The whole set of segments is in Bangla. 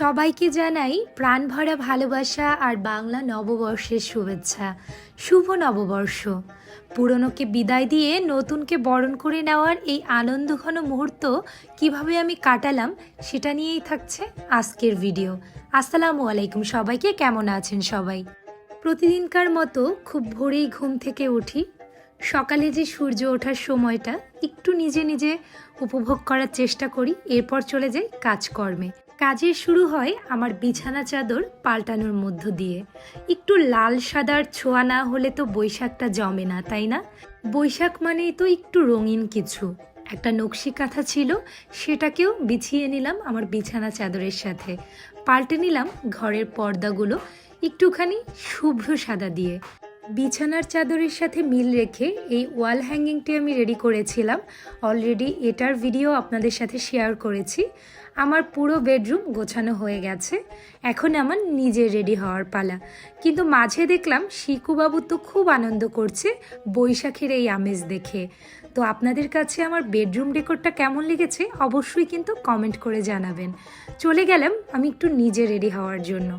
সবাইকে জানাই প্রাণ ভরা ভালোবাসা আর বাংলা নববর্ষের শুভেচ্ছা। শুভ নববর্ষ। পুরনোকে বিদায় দিয়ে নতুনকে বরণ করে নেওয়ার এই আনন্দঘন মুহূর্ত কীভাবে আমি কাটালাম সেটা নিয়েই থাকছে আজকের ভিডিও। আসসালামু আলাইকুম সবাইকে, কেমন আছেন সবাই? প্রতিদিনকার মতো খুব ভোরেই ঘুম থেকে উঠি। সকালে যে সূর্য ওঠার সময়টা একটু নিজে নিজে উপভোগ করার চেষ্টা করি, এরপর চলে যাই কাজকর্মে। কাজের শুরু হয় আমার বিছানা চাদর পাল্টানোর মধ্য দিয়ে। একটু লাল সাদার ছোঁয়া না হলে তো বৈশাখটা জমে না, তাই না? বৈশাখ মানেই তো একটু রঙিন কিছু। একটা নকশি কাঁথা ছিল, সেটাকেও বিছিয়ে নিলাম আমার বিছানা চাদরের সাথে। পাল্টে নিলাম ঘরের পর্দাগুলো একটুখানি শুভ্র সাদা দিয়ে। বিছানার চাদরের সাথে মিল রেখে এই ওয়াল হ্যাঙ্গিংটি আমি রেডি করেছিলাম। অলরেডি এটার ভিডিও আপনাদের সাথে শেয়ার করেছি। আমার পুরো বেডরুম গোছানো হয়ে গেছে। এখন আমার নিজে রেডি হওয়ার পালা। কিন্তু মাঝে দেখলাম শিকুবাবু তো খুব আনন্দ করছে বৈশাখের এই আমেজ দেখে। তো আপনাদের কাছে আমার বেডরুম ডেকোরটা কেমন লেগেছে অবশ্যই কিন্তু কমেন্ট করে জানাবেন। চলে গেলাম আমি একটু নিজে রেডি হওয়ার জন্য।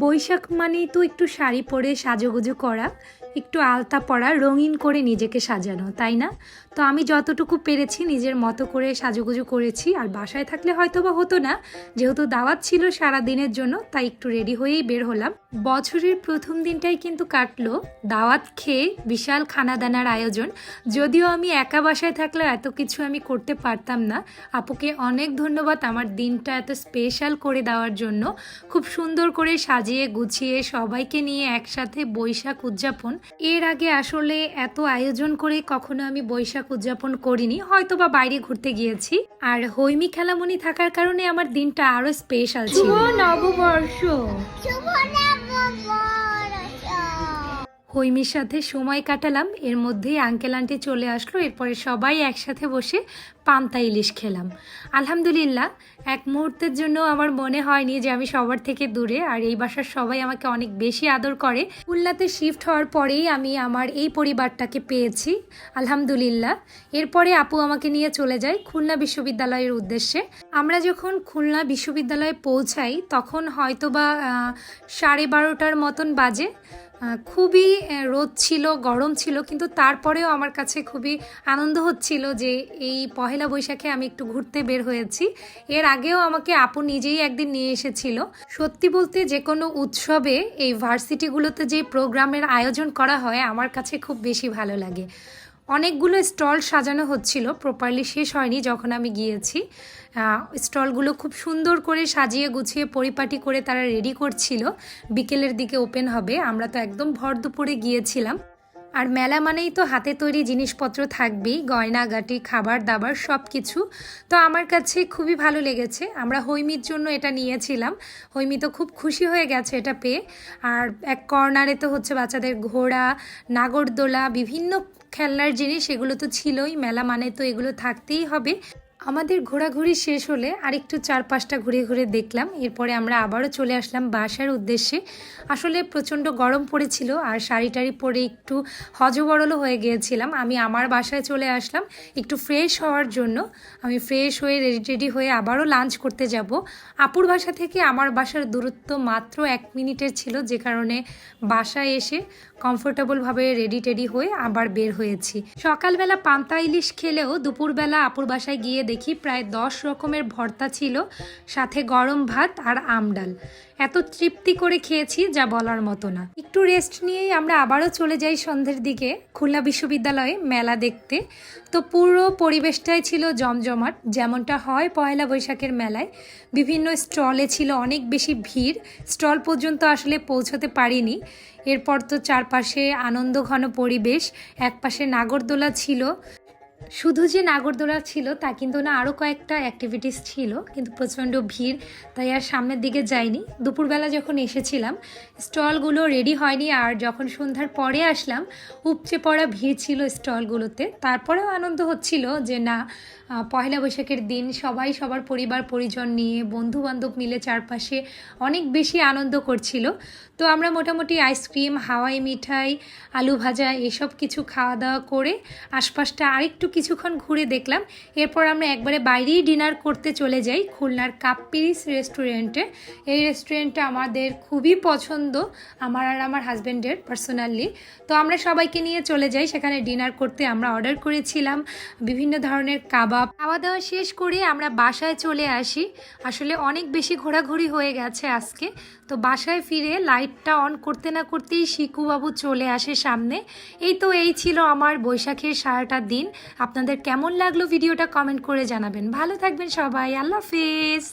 বৈশাখ মানেই তো একটু শাড়ি পরে সাজুগুজু করা। একটু আলতা পরা, রঙিন করে নিজেকে সাজানো, তাই না? তো আমি যতটুকু পেরেছি নিজের মতো করে সাজুগুজু করেছি, আর বাসায় থাকলে হয়তো বা হতো না। যেহেতু দাওয়াত ছিল সারা দিনের জন্য, তাই একটু রেডি হয়েই বের হলাম। বছরের প্রথম দিনটাই কিন্তু কাটলো। দাওয়াত খেয়ে বিশাল খানাদানার আয়োজন। যদিও আমি একা বাসায় থাকলে এত কিছু আমি করতে পারতাম না। আপুকে অনেক ধন্যবাদ আমার দিনটা এত স্পেশাল করে দেওয়ার জন্য। খুব সুন্দর করে সাজিয়ে গুছিয়ে সবাইকে নিয়ে একসাথে বৈশাখ উদযাপন এর আগে আসলে এত আয়োজন করে কখনো আমি বৈশাখ উদযাপন করিনি হয়তো বা বাইরে ঘুরতে গিয়েছি। আর হৈমি খেলামণি থাকার কারণে আমার দিনটা আরও স্পেশাল ছিল। নববর্ষ। শুভ নববর্ষ। হৈমির সাথে সময় কাটালাম, এর মধ্যেই আঙ্কেল আন্টি চলে আসলো, এরপরে সবাই একসাথে বসে পান্তা ইলিশ খেলাম। আলহামদুলিল্লাহ, এক মুহূর্তের জন্য আমার মনে হয়নি যে আমি সবার থেকে দূরে, আর এই বাসার সবাই আমাকে অনেক বেশি আদর করে। খুলনাতে শিফট হওয়ার পরেই আমি আমার এই পরিবারটাকে পেয়েছি, আলহামদুলিল্লাহ। এরপরে আপু আমাকে নিয়ে চলে যায় খুলনা বিশ্ববিদ্যালয়ের উদ্দেশ্যে। আমরা যখন খুলনা বিশ্ববিদ্যালয়ে পৌঁছাই, তখন হয়তোবা সাড়ে বারোটার মতন বাজে। খুবই রোদ ছিল, গরম ছিল, কিন্তু তারপরেও আমার কাছে খুবই আনন্দ হচ্ছিল যে এই পহেলা বৈশাখে আমি একটু ঘুরতে বের হয়েছি। এর আগেও আমাকে আপু নিজেই একদিন নিয়ে এসেছিল। সত্যি বলতে যে কোনো উৎসবে এই ভার্সিটিগুলোতে যে প্রোগ্রামের আয়োজন করা হয়, আমার কাছে খুব বেশি ভালো লাগে। অনেকগুলো স্টল সাজানো হচ্ছিল প্রপারলি শেষ হয়নি যখন আমি গিয়েছি। স্টলগুলো খুব সুন্দর করে সাজিয়ে গুছিয়ে পরিপাটি করে তারা রেডি করছিল। বিকেলের দিকে ওপেন হবে, আমরা তো একদম ভর দুপুরে গিয়েছিলাম। আর মেলা মানেই তো হাতে তৈরি জিনিসপত্র থাকবেই গয়নাগাটি খাবার দাবার সব কিছু তো আমার কাছে খুবই ভালো লেগেছে, আমরা হৈমির জন্য এটা নিয়েছিলাম। হৈমি তো খুব খুশি হয়ে গেছে এটা পেয়ে। আর এক কর্নারে তো হচ্ছে বাচ্চাদের ঘোড়া, নাগরদোলা, বিভিন্ন খেলনার জিনিস এগুলো তো ছিলই মেলা মানে তো এগুলো থাকতেই হবে। আমাদের ঘোরাঘুরি শেষ হলে আরেকটু চার পাঁচটা ঘুরে ঘুরে দেখলাম। এরপরে আমরা আবারও চলে আসলাম বাসার উদ্দেশ্যে। আসলে প্রচণ্ড গরম পড়েছিল আর শাড়ি টাড়ি পরে একটু হজবরলও হয়ে গিয়েছিলাম। আমি আমার বাসায় চলে আসলাম একটু ফ্রেশ হওয়ার জন্য। আমি ফ্রেশ হয়ে রেডি টেডি হয়ে আবারও লাঞ্চ করতে যাব। আপুর বাসা থেকে আমার বাসার দূরত্ব মাত্র এক মিনিটের ছিল, যে কারণে বাসায় এসে কমফোর্টেবলভাবে রেডি টেডি হয়ে আবার বের হয়েছি। সকালবেলা পান্তা ইলিশ খেলেও দুপুরবেলা আপুর বাসায় গিয়ে দেখি প্রায় দশ রকমের ভর্তা ছিল, সাথে গরম ভাত আর আমডাল এত তৃপ্তি করে খেয়েছি যা বলার মতো না। একটু রেস্ট নিয়েই আমরা আবারও চলে যাই সন্ধ্যের দিকে, খুলনা বিশ্ববিদ্যালয়ে মেলা দেখতে। তো পুরো পরিবেশটাই ছিল জমজমাট, যেমনটা হয় পয়লা বৈশাখের মেলায়। বিভিন্ন স্টলে ছিল অনেক বেশি ভিড়, স্টল পর্যন্ত আসলে পৌঁছতে পারিনি। এরপর তো চারপাশে আনন্দ ঘন পরিবেশ, একপাশে নাগরদোলা ছিল। শুধু যে নাগরদোলা ছিল, তা কিন্তু না আরও কয়েকটা অ্যাক্টিভিটিস ছিল, কিন্তু প্রচণ্ড ভিড়, তাই আর সামনের দিকে যাইনি। দুপুরবেলা যখন এসেছিলাম, স্টলগুলো রেডি হয়নি, আর যখন সন্ধ্যার পরে আসলাম, উপচে পড়া ভিড় ছিল স্টলগুলোতে। তারপরেও আনন্দ হচ্ছিল যে না পয়লা বৈশাখের দিন সবাই সবার পরিবার, পরিজন নিয়ে বন্ধু বান্ধব মিলে চারপাশে অনেক বেশি আনন্দ করছিল। তো আমরা মোটামুটি আইসক্রিম, হাওয়াই মিঠাই, আলু ভাজা, এসব কিছু খাওয়া দাওয়া করে আশপাশটা আরেকটু কিছুক্ষণ ঘুরে দেখলাম। এরপর আমরা একবারে বাইরেই ডিনার করতে চলে যাই খুলনার কাপ্পিরিস রেস্টুরেন্টে। এই রেস্টুরেন্টটা আমাদের খুবই পছন্দ, আমার আর আমার হাজব্যান্ডের পার্সোনালি। তো আমরা সবাইকে নিয়ে চলে যাই, সেখানে ডিনার করতে আমরা অর্ডার করেছিলাম। বিভিন্ন ধরনের কাবাব। খাওয়া দাওয়া শেষ করে আমরা বাসায় চলে আসি। আসলে অনেক বেশি ঘোরাঘুরি হয়ে গেছে আজকে। তো বাসায় ফিরে লাইটটা অন করতে না করতেই শিকুবাবু চলে আসে সামনে। এই তো এই ছিল আমার বৈশাখের সারাটা দিন। আপনাদের কেমন লাগল ভিডিওটা কমেন্ট করে জানাবেন। ভালো থাকবেন সবাই আল্লাহ হাফিজ।